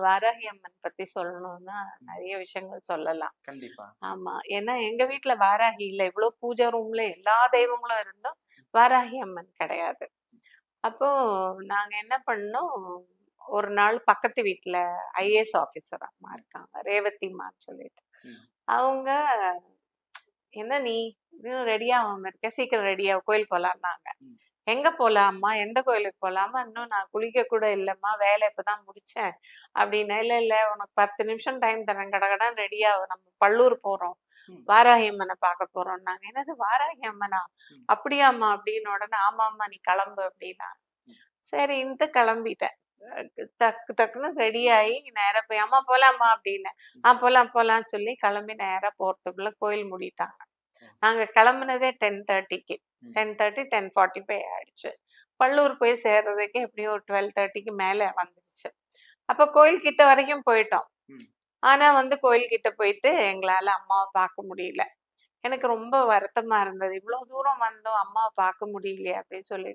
வாராகி அம்மன் பத்தி சொல்லணும்னா நிறைய விஷயங்கள் சொல்லலாம். கண்டிப்பா. ஆமா. ஏன்னா எங்க வீட்ல வாராகி இல்ல. இவ்வளவு பூஜை ரூம்ல எல்லா தெய்வங்களும் இருந்தும் வாராகி அம்மன் கிடையாது. அப்போ நாங்க என்ன பண்ணோம்? ஒரு நாள் பக்கத்து வீட்ல ஐஏஎஸ் ஆபீசர் அம்மா இருக்காங்க. ரேவதிமான்னு சொல்லிட்டு. ம். அவங்க என்ன நீ ரெடியா ஆகாம இருக்க. சீக்கிரம் ரெடியா கோயில் போலாம்னாங்க. எங்க போலாம்மா? எந்த கோயிலுக்கு போலாமா? இன்னும் நான் குளிக்க கூட இல்லைம்மா. வேலை இப்பதான் முடிச்சேன். அப்படின்னு. இல்ல இல்ல உனக்கு பத்து நிமிஷம் டைம் தரேன். கடகடன் ரெடியா நம்ம பள்ளூர் போறோம். வாராகி அம்மனை பார்க்க போறோம் நாங்க என்னது வாராகி அம்மனா. அப்படியாம்மா அப்படின்னு உடனே ஆமாம்மா நீ கிளம்பு அப்படின்னா. சரின்ட்டு கிளம்பிட்டேன். டக்கு டக்குன்னு ரெடி ஆகி நேரா போய் அம்மா போலாமா அப்படின்னு. ஆ போலாம் போலாம்னு சொல்லி கிளம்பி நேரா போறதுக்குள்ள கோயில் மூடிட்டாங்க. நாங்க கிளம்புனதே டென் தேர்ட்டிக்கு. Ten thirty ten forty five ஆயிடுச்சு. பள்ளூர் போய் சேர்றதுக்கு எப்படியும் ஒரு டுவெல் தேர்ட்டிக்கு மேல வந்துருச்சு. அப்ப கோயில் கிட்ட வரைக்கும் போயிட்டோம். ம். ஆனா வந்து கோயில் கிட்ட போயிட்டு எங்களால அம்மாவை பார்க்க முடியல. எனக்கு ரொம்ப வருத்தமா இருந்தது. இவ்வளவு தூரம் வந்தோம் அம்மாவை பார்க்க முடியலையே அப்படின்னு சொல்லிட்டு.